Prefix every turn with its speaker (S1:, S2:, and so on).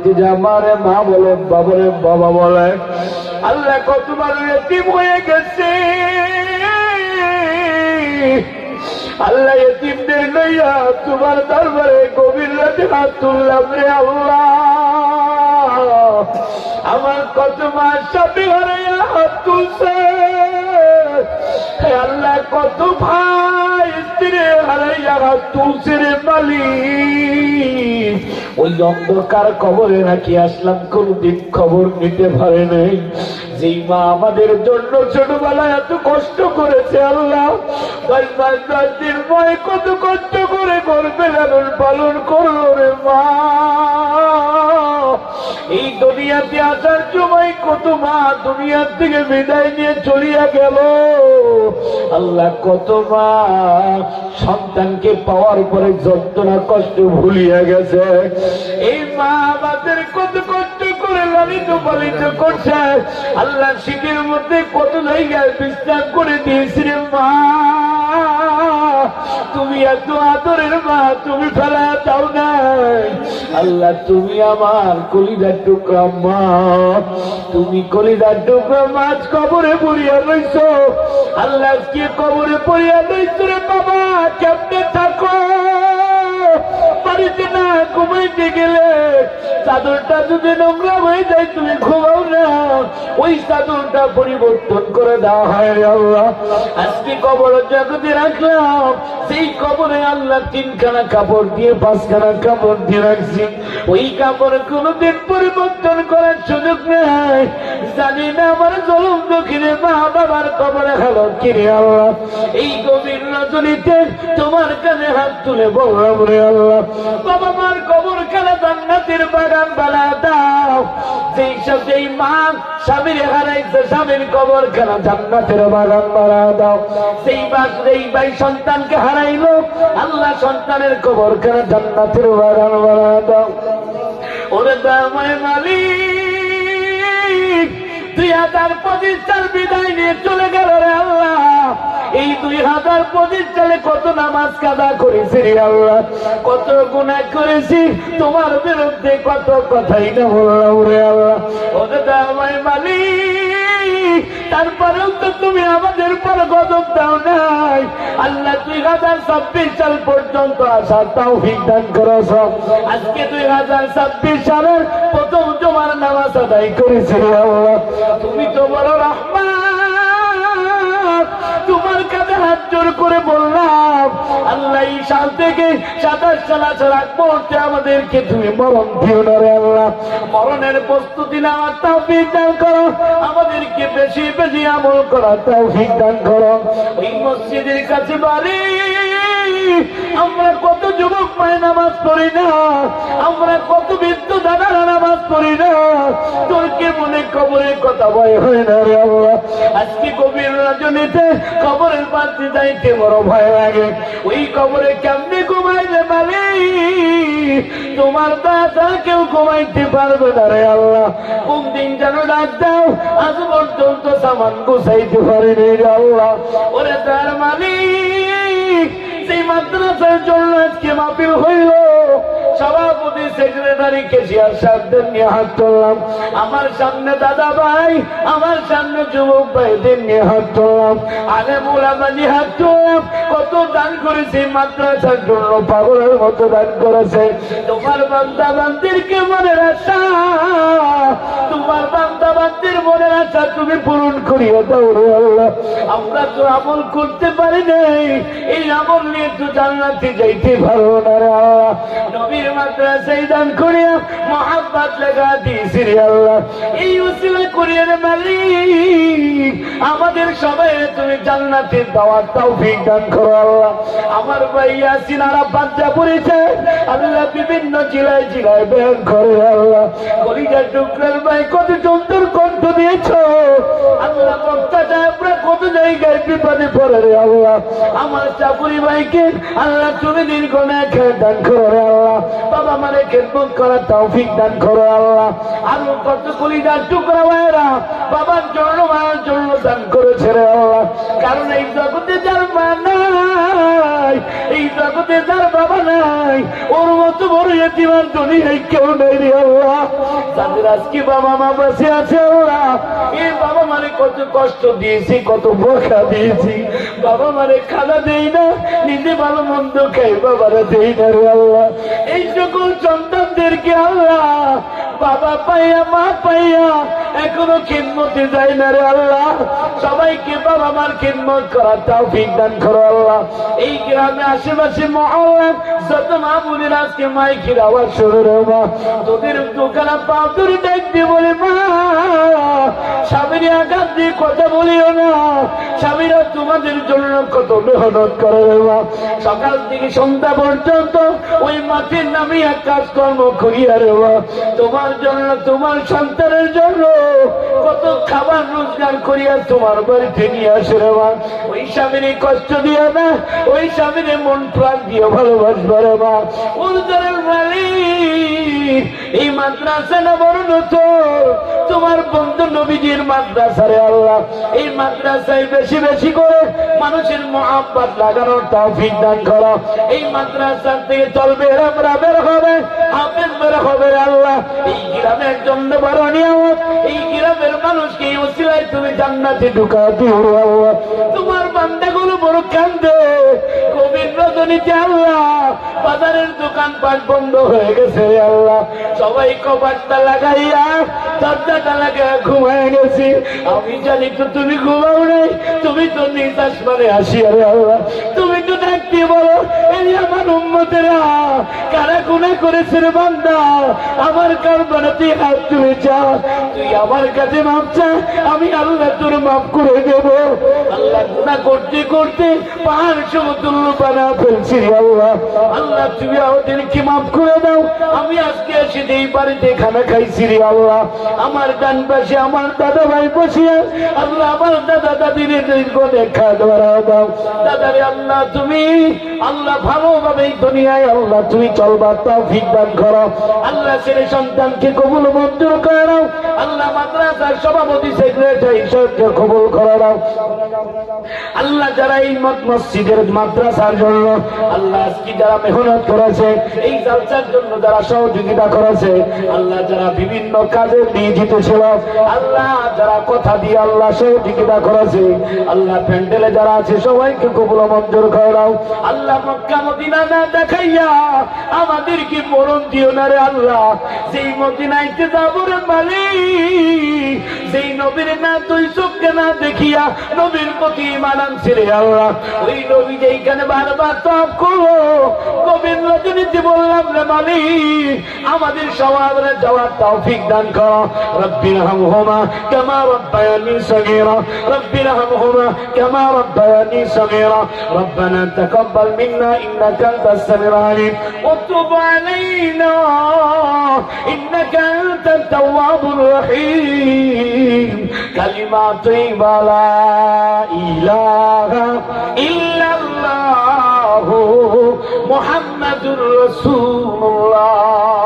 S1: বাড়িতে যা মারে, মা বলে বাবরে বাবা বলে, আল্লাহ কত মানুষ এতিম হয়ে গেছে। আল্লাহ এতিমদের লইয়া তোমার দরবারে গভীর রাতে হাত তুললাম রে আল্লাহ। আমার কত মাস সাথে হারাইয়া হাত তুলছে। আল্লাহ, কত ভাই স্ত্রী হারাইয়া হাত তুলছে রে মালিক। ওই অন্ধকার কবরে নাকি আসলাম কোনদিন খবর নিতে পারে নাই। যেই মা আমাদের জন্য ছোটবেলায় এত কষ্ট করেছে, আল্লাহ। কত কষ্ট করে করবে পালন করল রে মা। এই দুনিয়াতে আসার সময় কত মা দুনিয়ার থেকে বিদায় নিয়ে চলিয়া গেল। আল্লাহ কত মা সন্তানকে পাওয়ার পরে যন্ত্রণা, কষ্ট ভুলিয়া গেছে। এই মা আমাদের কত কষ্ট করে লালিত পালিত করছে। আল্লাহ শীতের মধ্যে কত জায়গায় বিশ্রাম করে দিয়েছিলেন মা। তুমি এত আদরের মা, তুমি ফেলা দাও না। আল্লাহ, তুমি আমার কলিদার টুকরা মা। তুমি কলিদার টুকরা মাছ কবরে পড়িয়া রইছ। আল্লাহ কে কবরে পড়িয়া রইছ রে বাবা, কেমনে থাকো? বাড়িতে না ঘুমাইতে গেলে চাদরটা যদি নোংরা হয়ে যায়, তুমি ঘুমাও না। ওই চাদরটা পরিবর্তন করে দেওয়া হয় আল্লাহ। আজকে কবর জগতে রাখলাম। সেই কবরে আল্লাহ তিনখানা কাপড় দিয়ে, পাঁচখানা কাপড় দিয়ে রাখছি। ওই কাপড় কোনোদিন পরিবর্তন করার সুযোগ নেই। না আমার জলম দক্ষিণে মা বাবার কবরে আল্লাহ। এই গভীর রজনীতে তোমার কাছে হাত তুলে বললাম রে আল্লাহ। বাবা মার কবর খেলা জান্নাতের বাগান বানা দাও। যেই সব যেই মা স্বামীর হারাইছে, স্বামীর কবর জান্নাতের বাগান বানা দাও। সেই বাস এই ভাই সন্তানকে হারাইলো, আল্লাহ সন্তানের কবর খেলা জান্নাতের বাগান বানা দাও। ওরে দামায় মালিক দুই হাজার পঁচিশ সাল বিদায় নিয়ে চলে গেল রে আল্লাহ। এই দুই হাজার পঁচিশ সালে কত নামাজ কাদা করেছি রে আল্লাহ। কত গুণা করেছি, তোমার বিরুদ্ধে কত কথাই না বললাম রে আল্লাহ। ওরে দামায় মালিক তারপরেও তো তুমি আমাদের পর গজব দাও নাই। আল্লাহ দুই হাজার ছাব্বিশ সাল পর্যন্ত আসার তাও দান করেছ আজকে দুই হাজার ছাব্বিশ সালের প্রথম তোমার নামাজ আদায় করেছিল তুমি তো রহমান। তোমার কাছে হাত জোর করে বললাম, আল্লাহ এই সাল থেকে সাতাশ সাল আসার আগ আমাদেরকে তুমি মরণ দিও না রে আল্লাহ। মরণের প্রস্তুতি নেওয়ার তাও দান করো, আমাদেরকে বেশি বেশি আমল করার তাও দান করো। এই মসজিদের কাছে বাড়ি আমরা কত যুবক পায় নামাজ পড়ি না? আমরা কত বৃদ্ধ দাদারা নামাজ পড়ি না? তোর কে মনে কবরের কথা ভয় হয় না রে আল্লাহ? আজকে গভীর রজনীতে কবরের পাশে যাইতে বড় ভয় লাগে। ওই কবরে কেমনে ঘুমাইলে মালি তোমার দাদা কেউ ঘুমাইতে পারবে না রে আল্লাহ। কোন দিন যেন ডাক দাও, আজ পর্যন্ত সামান গুছাইতে পারিনি রে আল্লাহ। ওরে তার মালিক সেই মাদ্রাসার জন্য আজকে মাপিল হইল। সভাপতি সেক্রেটারি কেশিয়ার সাহেবদের নিয়ে হাত তুললাম আমার সামনে দাদা ভাই, আমার সামনে যুবক ভাইদের নিয়ে হাত তুললাম আগে মোলামানি হাত তুললাম কত দান করেছে মাদ্রাসার জন্য, পাগলের মতো দান করেছে। তোমার বান্দা বান্দিরকে মনের আশা তোমার বান্দা বান্দির তুমি পূরণ আমরা তো আমল করতে পারি নাই। এই আমল নিয়ে তো যাইতে পারব না দান করিয়া মহাব্বাত দিয়েছি আল্লাহ। এই আমাদের সবাই তুমি জান্নাতের দাওয়াত তৌফিক দান করো আল্লাহ। আমার ভাই ইয়াসিন আরাফাত যা পড়েছে আল্লাহ বিভিন্ন জেলায় জেলায় বের করে আল্লাহ। কলিজার টুকরার ভাই কত দিয়েছ। কত জায়গায় বিপদে পড়ে রে আল্লাহ। আমার চাপুরি ভাইকে আল্লাহ তুমি দীর্ঘ না খেয়ে দান করো রে আল্লাহ। বাবা মানে খেদমত করা তৌফিক দান করো আল্লাহ। আরও টুকরা বাবার জন্য জগতে যার বাবা নাই, ওর মতো বড় এতিমার দুনিয়ায় কেউ নেই রে আল্লাহ। তাদের আজকে বাবা মা বসে আছে ওরা? এই বাবা মানে কত কষ্ট দিয়েছি, কত বোকা দিয়েছি। বাবা মানে খানা দেই না, নিজে ভালো মন্দ খাই, বাবারা দেই না রে আল্লাহ। এই সকল সন্তানদেরকে আল্লাহ, বাবা পাইয়া, মা পাইয়া এখনও খিদমতে যায় না রে আল্লাহ। সবাইকে বাবা মার খিদমত করা তাও দান করো আল্লাহ। এই গ্রামে আশেপাশে মহল্লা যত মা বোনের আজকে মাইকের আওয়াজ শুরু রে মা, তোদের দোকানে পাও তোর দেখতে বলে মা, স্বামীর আঘাত দিয়ে কথা বলিও না, স্বামীরা তোমাদের জন্য কত মেহনত করে রে মা। সকাল থেকে সন্ধ্যা পর্যন্ত ওই মাঠের নামে এক কাজকর্ম করিয়া রে মা, তোমার জন্য, তোমার সন্তানের জন্য কত খাবার রোজগার করিয়া তোমার বাড়িতে নিয়ে আসে রে মা। ওই স্বামীর কষ্ট দিও না, ওই স্বামীর মন প্রাণ দিয়ে ভালোবাসবো রে মা। উর্দরের মালিক এই মাদ্রাসা না বড় নতুন তোমার বন্ধু নবীজির মাদ্রাসা রে আল্লাহ, এই মাদ্রাসায় বেশি বেশি করে মানুষের মহাব্বাত লাগানোর তৌফিক দান করো। এই মাদ্রাসা থেকে চলবে আমরা বের হবে, হাফেজ বের হবে আল্লাহ। এই গ্রামের জন্য বড় নিয়ামত, এই গ্রামের মানুষকে ওসিলায় তুমি জান্নাতে ঢুকা দিও আল্লাহ। তোমার বান্দাগুলো বড় কান্দে। কবির রজনীতে আল্লাহ, বাজারের দোকান পাট বন্ধ হয়ে গেছে আল্লাহ। সবাই কবাটটা লাগাইয়া ঘুমায় তুমি ঘুমাও নাই, তুমি তো নিজ আসমানে আসি রে আল্লাহ। তুমি তো দেখতে বলো, এই উম্মতেরা কারা গুণা করেছে রে বান্দা? আমার কার বানাতে হাত তুলে চা তুই আমার কাছে মাপ চা, আমি আল্লাহ তোর মাফ করে দেব। আল্লাহ গুণা করতে করতে পাহাড় সমতুল্য বানা ফেলছি আল্লাহ। আল্লাহ, তুমি আমাদেরকে মাফ করে দাও। আমি আজকে এসে এই বাড়িতে খানা খাইছি রে আল্লাহ। আমার ডান পাশে আমার দাদা ভাই বসিয়া আল্লাহ, আমার দাদা দাদির দীর্ঘ দেখা ধরা দাও। দাদারে আল্লাহ, তুমি আল্লাহ ভালোভাবে এই দুনিয়ায় আল্লাহ তুমি চলবার তাও ফিডব্যাক করো। আল্লাহ ছেলে সন্তানকে কবুল মঞ্জুর করো আল্লাহ মাদ্রাসার সভাপতি সেক্রেটারি কবুল করে আল্লাহ যারা এই মসজিদের মাদ্রাসার জন্য, আল্লাহ আজকে যারা মেহনত করেছে, এই জালসার জন্য যারা সহযোগিতা করেছে, আল্লাহ যারা বিভিন্ন কাজে নিয়োজিত ছিল আল্লাহ যারা কথা দিয়ে আল্লাহ সহযোগিতা করেছে, আল্লাহ প্যান্ডেলে যারা আছে, সবাইকে কবুল মঞ্জুর করে আল্লাহ মক্কা মদিনা না দেখাইয়া আমাদেরকে মরণ দিও না রে আল্লাহ। যেই মদিনাইতে যাব রে মালিক যেই নবীর না তুই চোখকে না দেখিয়া নবীর প্রতি মানান ছেড়ে আল্লাহ ওই নবী যেইখানে বারবার তপ করো কবির রজনীতে বললাম রে মালিক আমাদের সবাই যাওয়ার তৌফিক দান করো রব্বির হামহুমা কামা রব্বায়ানি সগীরা রব্বির হামহুমা কামা রব্বায়ানি সগীরা ربنا تقبل منا انك انت السميع العليم وتب علينا انك انت التواب الرحيم রহিম কালিমা তৈবা লা ইলাহা ইল্লাল্লাহ মুহাম্মাদুর রাসূলুল্লাহ